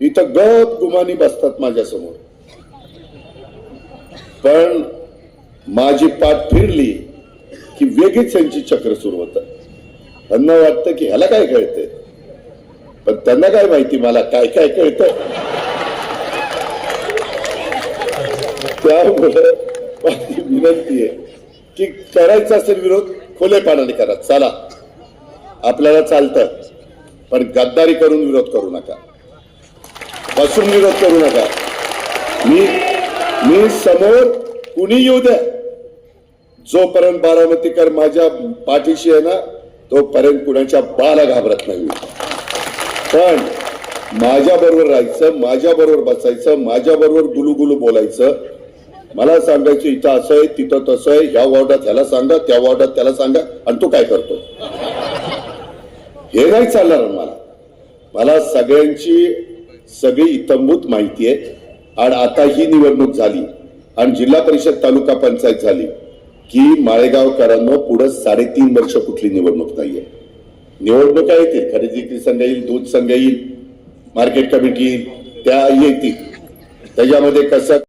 इथं गप गुमानी बसतात माझ्यासमोर. पण माझी पाठ फिरली की वेगळीच त्यांची चक्र सुरू होतात त्यांना वाटतं की ह्याला काय कळतंय? पण त्यांना काय माहिती मला काय काय कळतं त्यामुळे माझी विनंती आहे की करायचा असेल विरोध खुलेपणाने करा. चला. आपल्याला चालतं. पण गद्दारी करून विरोध करू नका. बसून विरोध करू नका. मी मी समोर कुणी येऊ द्या. जोपर्यंत बारामतीकर माझ्या पाठीशी आहे ना तोपर्यंत कुणाच्या बाला घाबरत नाही पण माझ्या बरोबर राहायचं माझ्या बरोबर बसायचं माझ्या बरोबर गुलू बोलायचं मला सांगायचं इथं असं आहे तिथं तसं आहे ह्या वॉर्डात ह्याला सांगा त्या वॉर्डात त्याला सांगा आणि तू काय करतो? हे नाही चालणार मला मला सगळ्यांची सगळी इतंभूत माहिती आहे आणि आता ही निवडणूक झाली आणि जिल्हा परिषद तालुका पंचायत झाली की माळेगावकरांना पुढं साडेतीन वर्ष कुठली निवडणूक नाहीये. निवडणुका येतील खरेदी विक्री संघ येईल दूध संघ येईल मार्केट कमिटी त्या येतील. त्याच्यामध्ये कसं